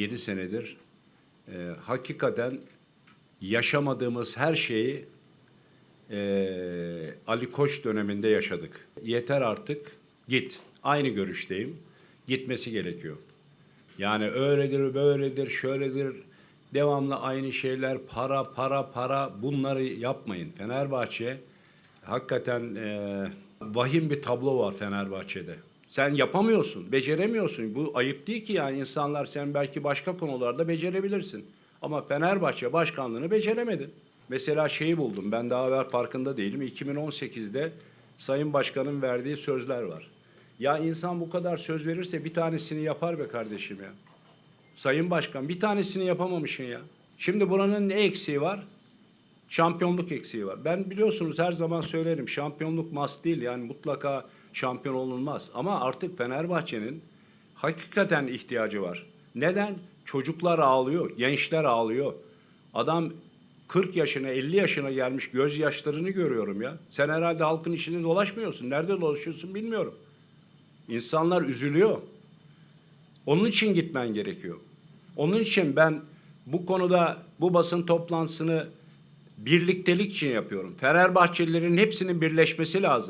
7 senedir e, hakikaten yaşamadığımız her şeyi e, Ali Koç döneminde yaşadık. Yeter artık git. Aynı görüşteyim. Gitmesi gerekiyor. Yani öyledir, böyledir, şöyledir. Devamlı aynı şeyler, para, para, para. Bunları yapmayın. Fenerbahçe hakikaten e, vahim bir tablo var Fenerbahçe'de. Sen yapamıyorsun, beceremiyorsun. Bu ayıp değil ki yani insanlar sen belki başka konularda becerebilirsin. Ama Fenerbahçe başkanlığını beceremedin. Mesela şeyi buldum. Ben daha evvel farkında değilim. 2018'de Sayın Başkan'ın verdiği sözler var. Ya insan bu kadar söz verirse bir tanesini yapar be kardeşim ya. Sayın Başkan bir tanesini yapamamışsın ya. Şimdi buranın ne eksiği var? Şampiyonluk eksiği var. Ben biliyorsunuz her zaman söylerim şampiyonluk must değil yani mutlaka şampiyon olunmaz. Ama artık Fenerbahçe'nin hakikaten ihtiyacı var. Neden? Çocuklar ağlıyor, gençler ağlıyor. Adam 40 yaşına 50 yaşına gelmiş gözyaşlarını görüyorum ya. Sen herhalde halkın içinde dolaşmıyorsun. Nerede dolaşıyorsun bilmiyorum. İnsanlar üzülüyor. Onun için gitmen gerekiyor. Onun için ben bu konuda bu basın toplantısını birliktelik için yapıyorum. Fenerbahçelilerin hepsinin birleşmesi lazım.